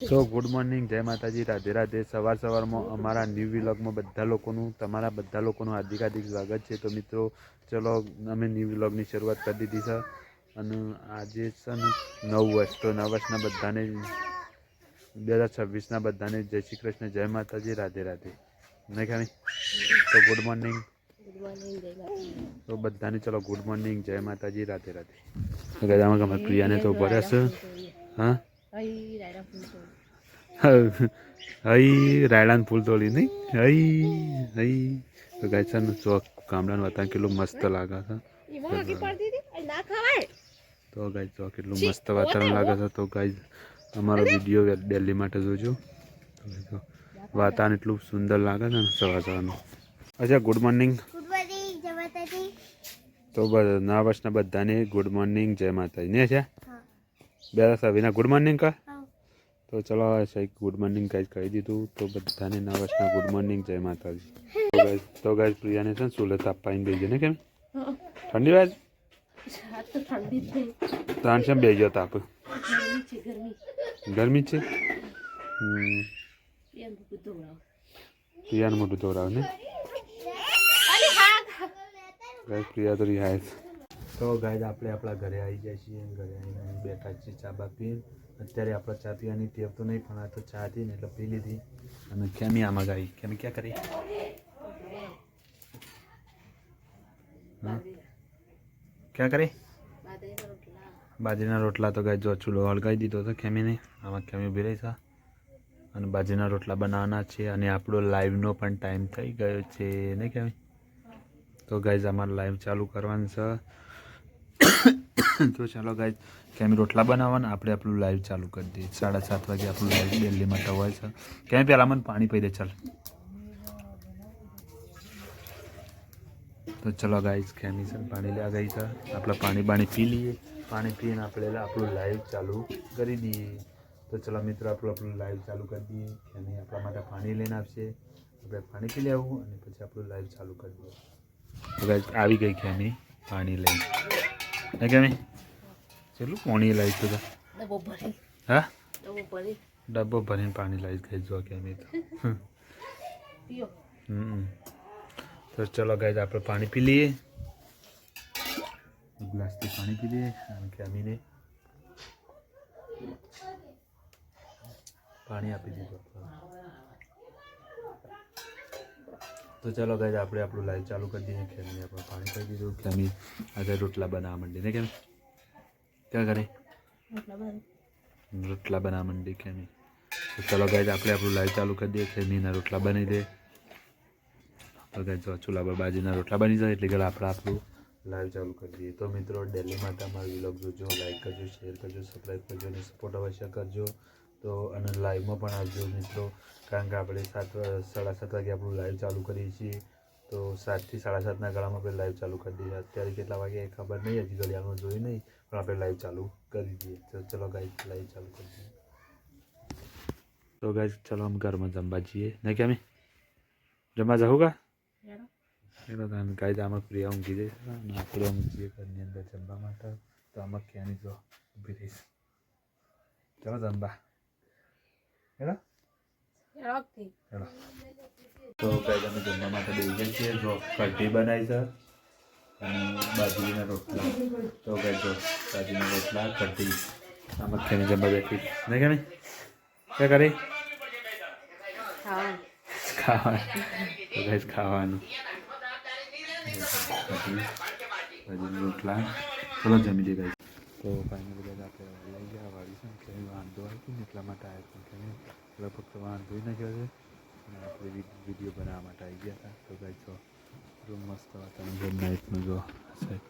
તો good morning જય માતાજી રાધે રાધે સવાર સવારમાં અમારા ન્યૂ વ્લોગમાં બધા લોકોનું તમારા બધા લોકોનું હાર્દિક હાર્દિક સ્વાગત છે. તો મિત્રો ચલો અમે ન્યૂ વ્લોગની શરૂઆત કરી દીધી છે. અને આજે છે ને નવ વર્ષ. તો નવ વર્ષના બધાને બે હજાર છવ્વીસના બધાને જય શ્રી કૃષ્ણ જય માતાજી. રાધે રાધે. નહીં ખાલી? તો ગુડ મોર્નિંગ તો બધાને ચલો ગુડ મોર્નિંગ જય માતાજી. રાધે રાધે. ગજામાં ગમે પ્રિયાને તો ભરે છે હા? હઈ રાયડાન ફૂલ તોડી નહીં. હઈ હઈ. તો ગાય છે ને ચોક ગામડાનું વાતાવરણ કેટલું મસ્ત લાગે છે. ના તો ગાય ચોક કેટલું મસ્ત વાતાવરણ લાગે છે. તો ગાય અમારો વીડિયો દિલ્હી માટે જોજો. વાતાવરણ એટલું સુંદર લાગે છે ને સવાર સવારનું. અચ્છા ગુડ મોર્નિંગ. તો બસ નવા વર્ષના બધાને ગુડ મોર્નિંગ જય માતાજી. ને છે? હા સાહેબ સવિના ગુડ મોર્નિંગ કા? તો ચલો સાહેબ ગુડ મોર્નિંગ કાંઈ કહી દીધું. તો બધાને નવસના ગુડ મોર્નિંગ જય માતાજી. તો ગાય તો ગાઈઝ પ્રિયાને છે ને સુલત આપવાની બેસી ને કેમ? ઠંડી વાત ત્રણ છે. બે ગયો તાપ? ગરમી છે પ્રિયાને મોટું દોરાવ ને? પ્રિયા તો રિહાય. તો ગાય આપણે આપણા ઘરે આવી જાય છીએ ઘરે આવીને બેઠા છીએ ચા બા પી અત્યારે આપણે ચા પીવાની ટેવ તો નહીં, પણ આ તો ચા હતી ને એટલે પી લીધી. અને કેમી આમાં ગાઈ? કેમી ક્યાં કરી? ક્યાં કરી? બાજરીના રોટલા તો ગાય જો ચૂલો હળગાવી દીધો હતો ખેમીને આમાં ખેમી ઊભી રહી છે? અને બાજરીના રોટલા બનાવવાના છે અને આપણો લાઈવનો પણ ટાઈમ થઈ ગયો છે, નહીં કેમી તો ગાઈઝ અમારે લાઈવ ચાલુ કરવાનું છે. તો ચાલો ગાય કેમ રોટલા બનાવવાના, આપણે આપણું લાઈવ ચાલુ કરી દઈએ. સાડા સાત વાગે આપણું લાઈવ દિલ્હીમાં હોય છે. કેમ પહેલાં મને પાણી પી દે, ચાલ. તો ચલો ગાઈસ કેમી છે પાણી લેવા ગઈ છે. આપણે પાણી બાણી પી લઈએ. પાણી પીને આપણે આપણું લાઈવ ચાલુ કરી દઈએ. તો ચલો મિત્રો, આપણું આપણું લાઈવ ચાલુ કરી દઈએ. કેમી આપણા માટે પાણી લઈને આવશે. આપણે પાણી પી લેવું અને પછી આપણું લાઈવ ચાલુ કરી દઈએ. તો ગાઈસ આવી ગઈ કેમી પાણી લઈને. હે કેમી ચેટલું પાણી લાવી તો ડબ્બો ભરી હા ડબ્બો ભરી ડબ્બો ભરીને પાણી લાવી ગઈ જો કેમી તો પીઓ હમ તો ચલો ગાઈઝ આપણે પાણી પી લઈએ ગ્લાસથી પાણી પી લઈએ અને કેમીને પાણી આપી દીધું તો ચલો ગાઈઝ આપણે આપણું લાઈવ ચાલુ કરી દઈએ. ખેડની આપણે પાણી પી દીધું ખેમી આજે રોટલા બનાવવા માંડી ને કેમ ક્યાં કરે રોટલા બનાવવા માંડી ખેમી તો ચલો ગાઈઝ આપણે આપણું લાઈવ ચાલુ કરી દઈએ. ખેમીના રોટલા બનાવી દે. અગર જો ચૂલા પર બાજુના રોટલા બની જાય એટલે કે આપણે આપણું લાઈવ ચાલુ કરી દઈએ. તો મિત્રો ડેલીમાં તમારો વિલોગ જોજો લાઈક કરજો શેર કરજો સબસ્ક્રાઈબ કરજો અને સપોર્ટ અવશ્ય કરજો. તો અને લાઈવમાં પણ આવજો મિત્રો. કારણ કે આપણે સાત, સાડા સાત વાગે આપણું લાઈવ ચાલુ કરીએ છીએ. તો સાતથી સાડા સાતના ગાળામાં આપણે લાઈવ ચાલુ કરી દઈએ. અત્યારે કેટલા વાગે ખબર નહીં, હજી ઘડિયાળમાં જોઈ નહીં, પણ આપણે લાઈવ ચાલુ કરી દઈએ. તો ચલો ગાઈઝ લાઈવ ચાલુ કરી દઈએ. તો ગાઈઝ ચલો અમે ઘરમાં જમવા જઈએ. નહીં અમે? જમવા જાઉં કા એટલે તમે કાયદામાં પ્રિયા ઊંઘી જઈશ અને આપણે ઊંઘીએ ઘરની અંદર જમવા માટે. તો આમાં ક્યાંની જો ઊભી ચાલો જમવા. તો અમે જમવા માટે બેસી છીએ. જો કઢી બનાવી છે. અને બાજરીના રોટલા. તો કાંઈ જો બાજરીના રોટલા કઢી. આમ ક્યાંની જમવા બેઠી નહીં કે નહીં ક્યાં કરી? ખાવાનું. તો કઈ ખાવાનું. બાજરીના રોટલા. ચલો જમી ગાઈસ તો ભાઈને બધા આપણે લઈ ગયા, વાળી ને કે વાંધો આવી હતી ને એટલા માટે આવ્યો હતા કે લગભગ તો વાંધો નાખ્યો છે. અને આપણે વીડિયો બનાવવા માટે આવી ગયા હતા. તો ભાઈ જો રૂમ મસ્ત વાતાવરણ છે નાઇટનું જો સાઈડ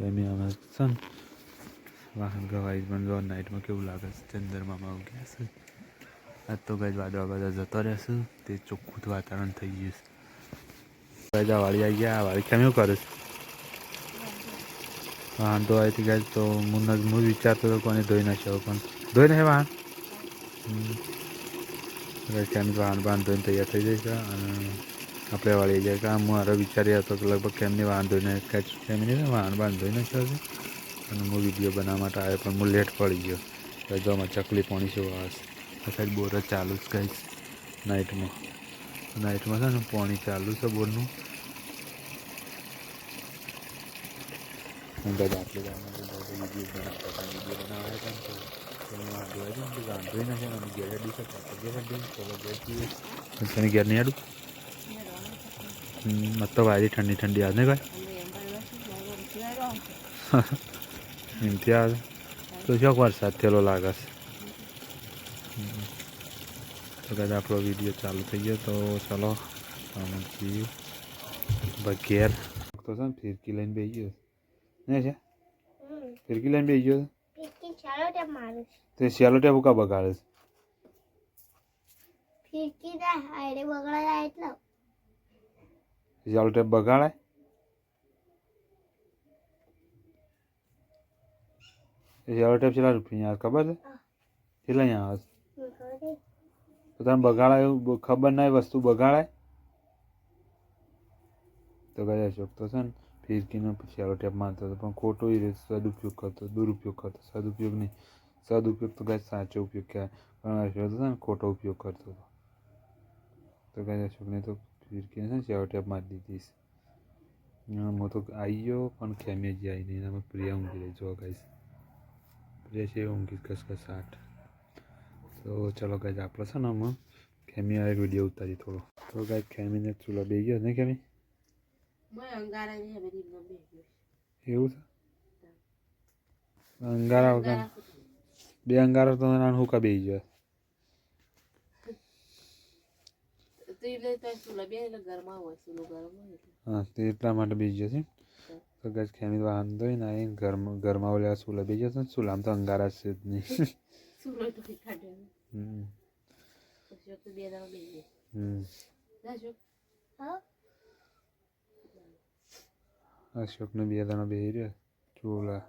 એમ અમે છે ને. વાહન ગવાઈ પણ જો નાઇટમાં કેવું લાગે છે? ચંદ્રમામાં ગયા છે? આજ તો ભાઈ વાદળા બધા જતો રહેશે તે ચોખ્ખું વાતાવરણ થઈ ગયું છે. ભાઈ વાળી આવી ગયા. વાળી કેમ એવું કરે છે? આવી ગાય તો હું ન- હું વિચારતો હતો કોને ધોઈ નાખ્યો પણ ધોઈ નાખે વાહન કેમ વાહન વાહન ધોઈને તૈયાર થઈ જાય છે અને આપણે વાળી જાય કે હું મારો વિચારી હતો કે લગભગ કેમની વાહન ધોઈને કેમની વાહન વાહન ધોઈ નાખ્યો છે. અને હું વીડિયો બનાવવા માટે આવ્યો, પણ હું લેટ પડી ગયો. રજામાં ચકલી પાણી છે વાસ. આ બોર ચાલુ જ કહીશ નાઇટમાં નાઇટમાં છે ને પાણી ચાલુ છે બોરનું. હું બધા આટલી વીડિયો બનાવતા વીડિયો બનાવ્યા હતા તો એમાં આટલું આવ્યું તો વાંધો નથી અને ઘેર અડી શકે ઘેર અડી ચલો ઘેર જઈએ તને ઘેર નહીં આડું હમ, મત ઠંડી ઠંડી આવે એમથી આવે તો શોખ વરસાદ થયેલો લાગે છે તો કદાચ આપણો વીડિયો ચાલુ થઈ ગયો તો ચલો અમે ઘેર તો છે ને ફિરકી લઈને બેસી ગયો છે ફિરકી લઈને બેસી ગયો તે શિયાળો ટેપ કા બગાડે છે ફિરકી ના આયરે બગડા એટલે શિયાળો ટેપ બગાડાય શિયાળો ટેપ કેટલા રૂપિયા ખબર છે કેટલા અહીંયા આવે છે તો તમે બગાડાય એવું ખબર ના વસ્તુ બગાડાય તો ગયા શોખ તો છે ને ફિરકીનો શિયાળો ટેપ મારતો હતો. પણ ખોટો એ રીતે સદુપયોગ કરતો, દુરુપયોગ કરતો. સદુપયોગ નહીં. સદુપયોગ તો કાંઈ સાચો ઉપયોગ કહેવાય. પણ ને, ખોટો ઉપયોગ કરતો હતો. તો ગયા અશોકને તો ફિરકીને છે ને ચારો ટેપ મારી દીધી હું તો આવી ગયો પણ ખેમે જ આવી નહીં. એનામાં પ્રિયા ઊંઘી રહી. જો ગાઈશ પ્રિયા છે ઊંઘી કસકસ આઠ તો ચલો ગાઈઝ આપણે છે ને આમાં ખેમી એક વીડિયો ઉતારી થોડો. તો ગાઈઝ ખેમીને ચૂલા બે ગયો ને ખેમી? એવું છે? અંગારા વગર બે અંગારા તો નાનું હુકા બે હા તે એટલા માટે બે ગયો છે. તો ગાઈઝ ખેમી તો વાંધો ને ઘરમાં ઘરમાં ઓલે સુલા બે જશે છે. ચૂલામાં તો અંગારા છે જ નહીં. હમ. અશોકને બે દાણા બેસી રહ્યા ચોલા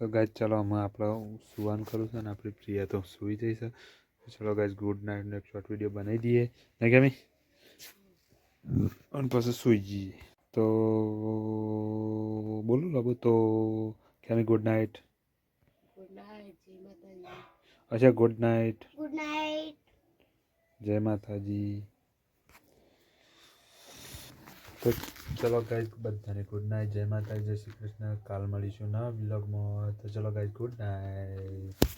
તો ગાય ચાલો આમાં આપણે સુવાન કરું છે ને આપણી પ્રિયા તો સૂઈ જઈ છે ચલો ગાય ગુડ નાઇટ ને એક શોર્ટ વીડિયો બનાવી દઈએ ને કેમી અને પછી સૂઈ જઈએ તો બોલું લાગુ તો કેમી ગુડ નાઇટ અચ્છા ગુડ નાઇટ ગુડ નાઇટ જય માતાજી તો ચલો ગાઈઝ બધાને ગુડ નાઇટ જય માતાજી, જય શ્રી કૃષ્ણ. કાલ મળીશું નવા બ્લોગમાં તો ચલો ગાઈઝ ગુડ નાઇટ